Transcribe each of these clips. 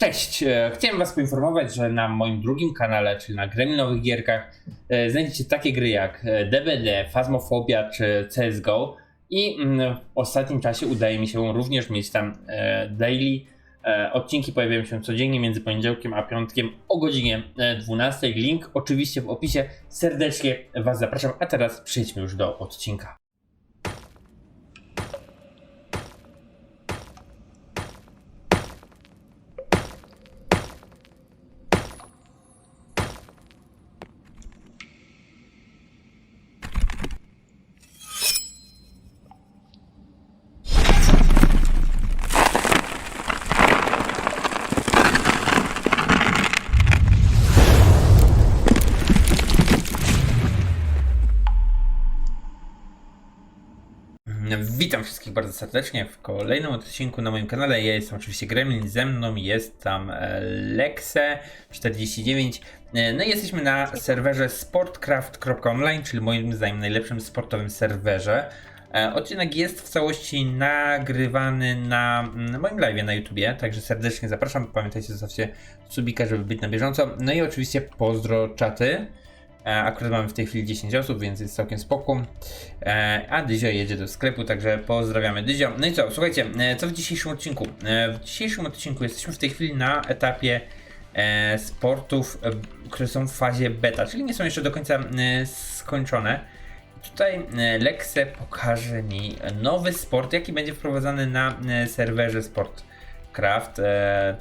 Cześć! E, Chciałem Was poinformować, że na moim drugim kanale, czyli na Gremlinowych Gierkach, e, znajdziecie takie gry jak e, DBD, Phasmophobia czy CSGO i mm, w ostatnim czasie udaje mi się również mieć tam e, daily. E, Odcinki pojawiają się codziennie między poniedziałkiem a piątkiem o godzinie e, 12. Link oczywiście w opisie. Serdecznie Was zapraszam, a teraz przejdźmy już do odcinka. Witam wszystkich bardzo serdecznie w kolejnym odcinku na moim kanale. Ja jestem oczywiście Gremlin, ze mną jest tam e, Lexe49. E, No i jesteśmy na serwerze sportcraft.online, czyli moim zdaniem najlepszym sportowym serwerze. E, Odcinek jest w całości nagrywany na mm, moim live na YouTubie, także serdecznie zapraszam. Pamiętajcie, zostawcie subika, żeby być na bieżąco. No i oczywiście pozdro czaty. E, Akurat mamy w tej chwili 10 osób, więc jest całkiem spoko. E, A Dyzio jedzie do sklepu, także pozdrawiamy Dyzio. No i co, słuchajcie, e, co w dzisiejszym odcinku? W dzisiejszym odcinku jesteśmy w tej chwili na etapie sportów, które są w fazie beta, czyli nie są jeszcze do końca skończone. Tutaj Lexe pokaże mi nowy sport, jaki będzie wprowadzany na serwerze Sportcraft.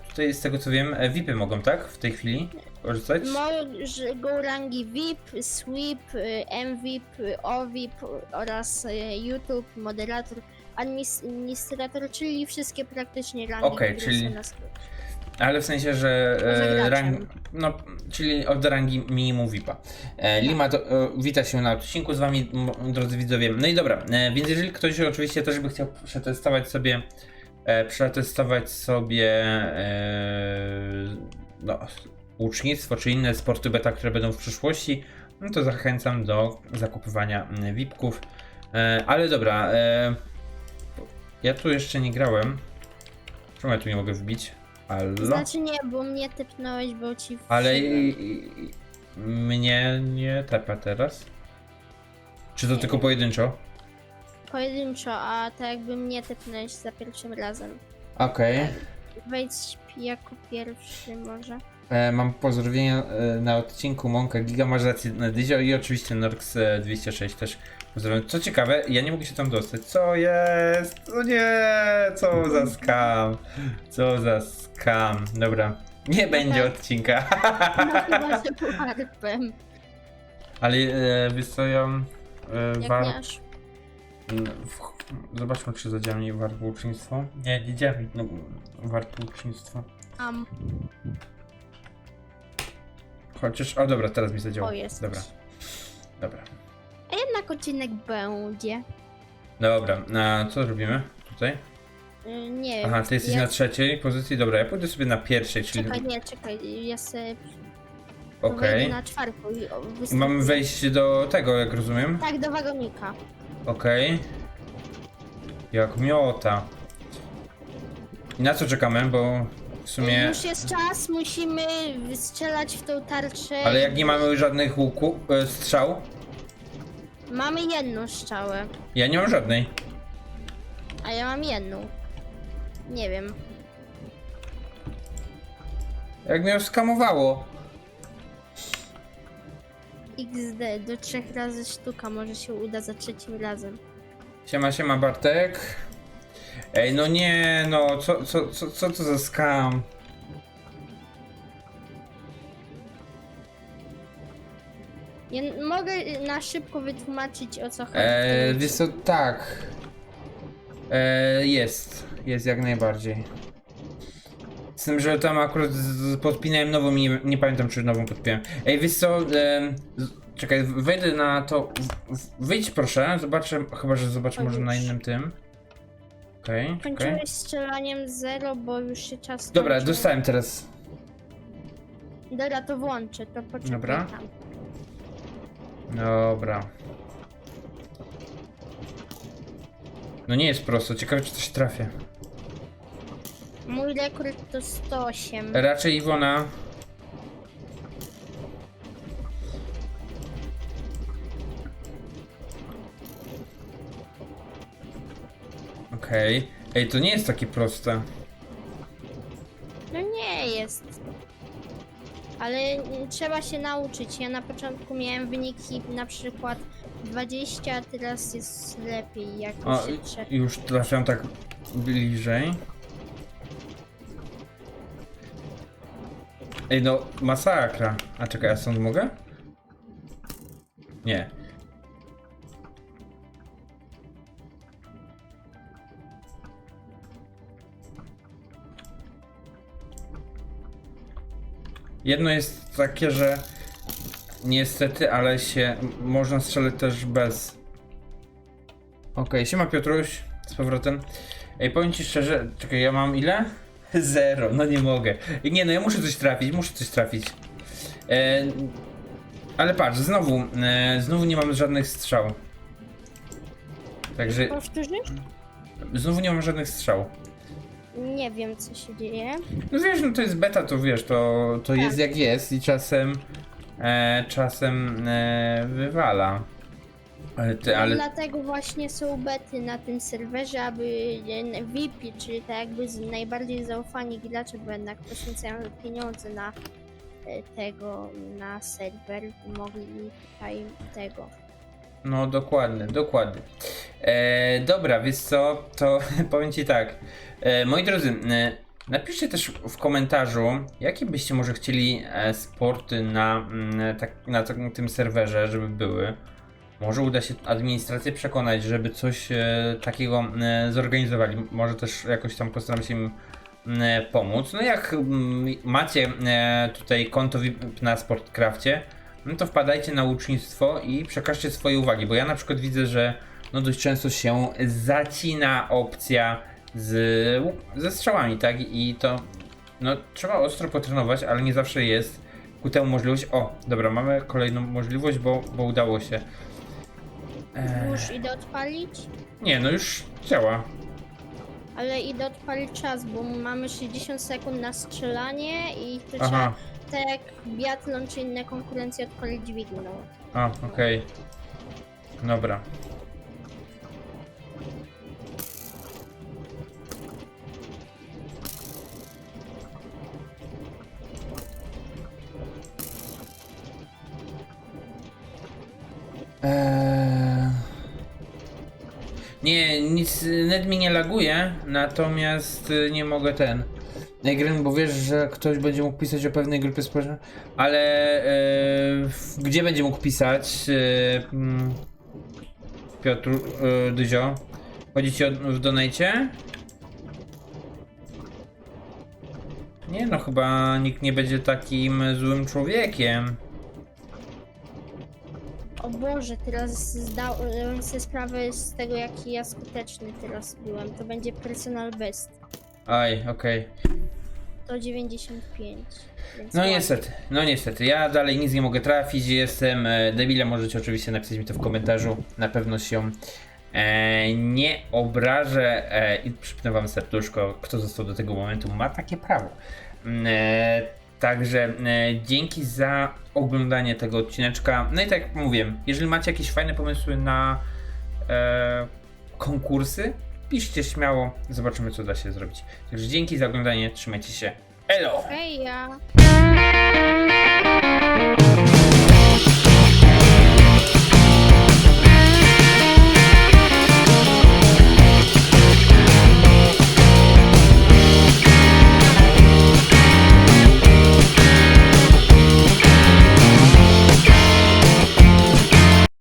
Tutaj z tego co wiem, VIPy mogą, tak? W tej chwili korzystać? Mogą rangi VIP, Sweep, y, MVP, y, OVIP oraz y, YouTube, moderator, administrator, czyli wszystkie praktycznie rangi, Okej, które czyli-. Ale w sensie, że e, rang, no, czyli od rangi minimum VIPa. E, Lima to, e, wita się na odcinku z wami, drodzy widzowie. No i dobra, e, więc jeżeli ktoś oczywiście też by chciał przetestować sobie, e, przetestować sobie e, no, ucznictwo czy inne sporty beta, które będą w przyszłości, no to zachęcam do zakupywania m, VIPków. E, ale dobra, e, ja tu jeszcze nie grałem. Czemu ja tu nie mogę wbić? Halo? Znaczy nie, bo mnie typnąłeś, bo ci Ale i, i, mnie nie tepa teraz? Czy to Nie tylko pojedynczo? pojedynczo, a tak jakby mnie typnąłeś za pierwszym razem. Okej. Wejdź jako pierwszy może. E, Mam pozdrowienia e, na odcinku Monka Giga, masz rację na Dyzio i oczywiście Norx e, 206 też pozdrawiam. Co ciekawe, ja nie mogę się tam dostać. Co jest? O nie! Co za skam? Co za skam? Dobra. Nie będzie odcinka. No chyba, że warpem. Ale e, ja... E, Jak war... Mm, w- Zobaczmy, czy zadziała mi wartwucznictwo. Nie, nie działa mi no, wartwucznictwo. Am, Chociaż, o dobra, teraz mi zadziała. o jest. Dobra, dobra. A jednak odcinek będzie. Dobra, a co robimy tutaj? Y, Nie Aha, ty jesteś ja... na trzeciej pozycji, dobra, ja pójdę sobie na pierwszej, czyli... Czekaj, nie, czekaj, ja sobie Okej. wejdę na czwartą i o, I wystąpię. Mamy wejść do tego, jak rozumiem? Tak, do wagonika. Okej. Jak miota. I na co czekamy, bo w sumie... Już jest czas, musimy strzelać w tą tarczę. Ale jak nie mamy już żadnych łuku, e, strzał? Mamy jedną strzałę, Ja nie mam żadnej. a ja mam jedną. Nie wiem. Jak mnie skamowało. XD, do trzech razy sztuka, może się uda za trzecim razem. Siema, siema Bartek. Ej, no nie, no, co, co, co, co to za skam? Ja n- mogę na szybko wytłumaczyć o co chodzi. w Eee, tym wiesz co, tak. Eee, jest, jest jak najbardziej. Z tym, że tam akurat z- podpinałem nową i nie, nie pamiętam czy nową podpinałem. Ej, wiesz co, em, z- czekaj, wejdę na to, w- w- wyjdź proszę, zobaczę, chyba, że zobaczę może na innym tym. Okej, okej. Kończyłeś strzelaniem zero, bo już się czas Dobra, skończył. dostałem teraz. Dobra, to włączę, to poczekaj Dobra. tam. Dobra. No nie jest prosto, ciekawe czy coś trafię. Mój rekord to 108. Raczej Iwona. Okej. Ej, to nie jest takie proste. No nie jest. Ale trzeba się nauczyć. Ja na początku miałem wyniki na przykład 20, a teraz jest lepiej. Jak O, się trze- już trafiam tak bliżej. Ej, no, masakra. A czekaj, ja stąd mogę? Nie. Jedno jest takie, że niestety, ale się można strzelać też bez. Okej, siema Piotruś, z powrotem. Ej, powiem ci szczerze, czekaj, ja mam ile? Zero, no nie mogę. Nie no, ja muszę coś trafić, muszę coś trafić. E, ale patrz, znowu, e, znowu nie mam żadnych strzał. Także, Powtórzysz? znowu nie mam żadnych strzał. Nie wiem co się dzieje. No wiesz, no to jest beta, to wiesz, to, to Tak. jest jak jest i czasem, e, czasem e, wywala. Ale ty, No ale... Dlatego właśnie są bety na tym serwerze, aby e, VIP, czyli tak jakby z- najbardziej zaufani gracze, bo jednak poświęcają pieniądze na e, tego, na serwer, mogli tutaj tego. No dokładnie, dokładnie. E, dobra, więc co, to powiem ci tak. E, moi drodzy, e, napiszcie też w komentarzu, jakie byście może chcieli e, sporty na, mm, tak, na tym serwerze, żeby były. Może uda się administrację przekonać, żeby coś e, takiego e, zorganizowali. Może też jakoś tam postaram się im e, pomóc. No jak mm, macie e, tutaj konto VIP na Sportcrafcie, no to wpadajcie na ucznictwo i przekażcie swoje uwagi, bo ja na przykład widzę, że no dość często się zacina opcja z, ze strzałami, tak? I to no trzeba ostro potrenować, ale nie zawsze jest ku temu możliwość. O, dobra, mamy kolejną możliwość, bo, bo udało się. Eee, Już idę odpalić, nie, no już działa. ale idę odpalić czas, bo mamy 60 sekund na strzelanie i to Aha, trzeba tak jak biatlon czy inne konkurencje odpalić dźwigną. a, okej. Dobra. Eee... Nie, nic, net mi nie laguje, natomiast y, nie mogę ten. Gryn, bo wiesz, że ktoś będzie mógł pisać o pewnej grupie społecznej, ale e, gdzie będzie mógł pisać? E, mm, Piotr, e, Dyzio? Chodzi ci o, w donate? Nie no, chyba nikt nie będzie takim złym człowiekiem. O Boże, teraz zdałem sobie sprawę z tego, jaki ja skuteczny teraz byłem. To będzie personal best. Aj, okej. To 95. Więc No ładnie. niestety, no niestety, ja dalej nic nie mogę trafić, jestem e, debilem, możecie oczywiście napisać mi to w komentarzu, na pewno się e, nie obrażę e, i przypnę wam serduszko, kto został do tego momentu, ma takie prawo. Mm, E, także e, dzięki za oglądanie tego odcineczka, no i tak jak mówiłem, jeżeli macie jakieś fajne pomysły na e, konkursy, Piszcie śmiało, zobaczymy co da się zrobić. Także dzięki za oglądanie, trzymajcie się. Elo! Hej ja.